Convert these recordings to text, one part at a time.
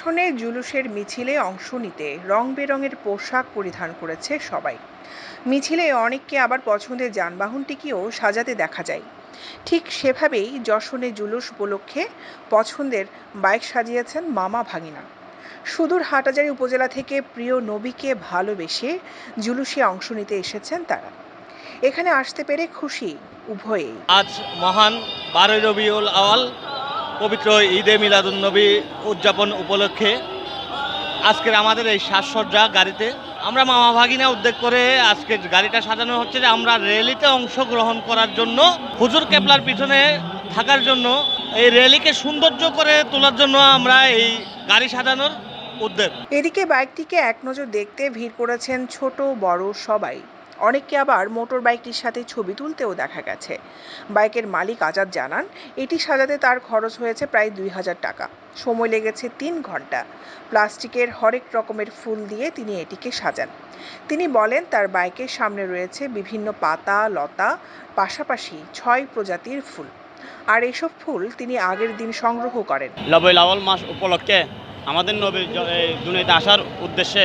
যশোরে জুলুসের মিছিলে অংশ নিতে রং বেরঙের পোশাক পরিধান করেছে সবাই। মিছিলে অনেককে আবার পছন্দের যানবাহনটিকেও সাজাতে দেখা যায়। ঠিক সেভাবেই যশোরে জুলুস উপলক্ষে পছন্দের বাইক সাজিয়েছেন মামা ভাগিনা। সুদূর হাটাজারি উপজেলা থেকে প্রিয় নবীকে ভালোবেসে জুলুসে অংশ নিতে এসেছেন তারা। এখানে আসতে পেরে খুশি উভয়েই। আজ মহান বারোই রবিউল আওয়াল পবিত্র ঈদে মিলাদুন্নবী উদযাপন উপলক্ষে আজকের আমাদের এই সাজসজ্জা গাড়িতে। আমরা মামা ভাগিনা উদ্যোগ করে আজকে গাড়িটা সাজানো হচ্ছে যে আমরা র্যালিতে অংশগ্রহণ করার জন্য, হুজুর কেপলার পিছনে থাকার জন্য, এই র্যালিকে সৌন্দর্য করে তোলার জন্য আমরা এই গাড়ি সাজানোর উদ্যোগ। এদিকে বাইকটিকে এক নজর দেখতে ভিড় করেছেন ছোট বড় সবাই। অনেককে আবার মোটর বাইকটির সাথে ছবি তুলতেও দেখা গেছে। বাইকের মালিক আজাদ জানান, এটি সাজাতে তার খরচ হয়েছে প্রায় দুই হাজার টাকা। সময় লেগেছে তিন ঘণ্টা। প্লাস্টিকের হরেক রকমের ফুল দিয়ে তিনি এটিকে সাজান। তিনি বলেন, তার বাইকের সামনে রয়েছে বিভিন্ন পাতা, লতা, পাশাপাশি ছয় প্রজাতির ফুল। আর এসব ফুল তিনি আগের দিন সংগ্রহ করেন। লবই লাওয়াল মাস উপলক্ষে আমাদের দুনিয়াতে আসার উদ্দেশ্যে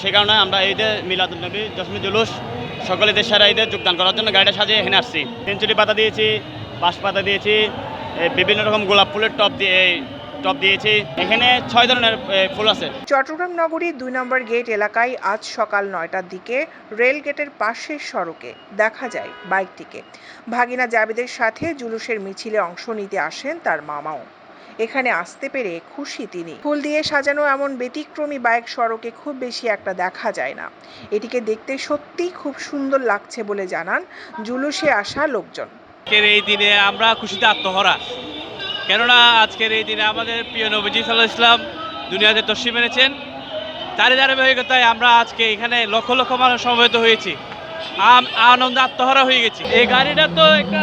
সে কারণে আমরা ঈদে মিলাদুল নবী জশ্মী জুলুস, সকলে দেশের ঈদে যোগদান করার জন্য গাড়িটা সাজিয়ে এখানে আসছি। সেঞ্চুরি পাতা দিয়েছি, বাঁশ পাতা দিয়েছি বিভিন্ন রকম গোলাপ ফুলের টপ দিয়ে টপ দিয়েছি। এখানে ছয় ধরনের ফুল আছে। চট্টগ্রাম নগরীর দুই নম্বর গেট এলাকায় আজ সকাল নয়টার দিকে রেল গেটের পাশের সড়কে দেখা যায় বাইকটিকে। ভাগিনা জাবেদের সাথে জুলুসের মিছিলে অংশ নিতে আসেন তার মামাও। এখানে আসতে পেরে খুশি তিনি। ফুল দিয়ে সাজানো এমন ব্যতিক্রমী বাইক সড়কে খুব বেশি একটা দেখা যায় না। এটিকে দেখতে সত্যিই খুব সুন্দর লাগছে বলে জানান জুলুসে আসা লোকজন। আজকের এই দিনে আমরা খুশিতে আত্মহরা। কেননা আজকের এই দিনে আমাদের প্রিয় নবীজি সাল্লাহ ইসলাম দুনিয়াতে তসি মেনেছেন। তারই ধারাবাহিকতায় আমরা আজকে এখানে লক্ষ লক্ষ মানুষ সমবেত হয়েছি। আনন্দে আত্মহরা হয়ে গেছি। এই গাড়িটা তো একটা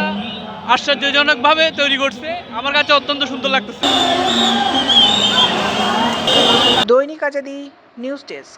আশ্চর্যজনকভাবে তৈরি করছে। আমার কাছে অত্যন্ত সুন্দর লাগতেছে। দৈনিক আজাদি নিউজ ডেস্ক।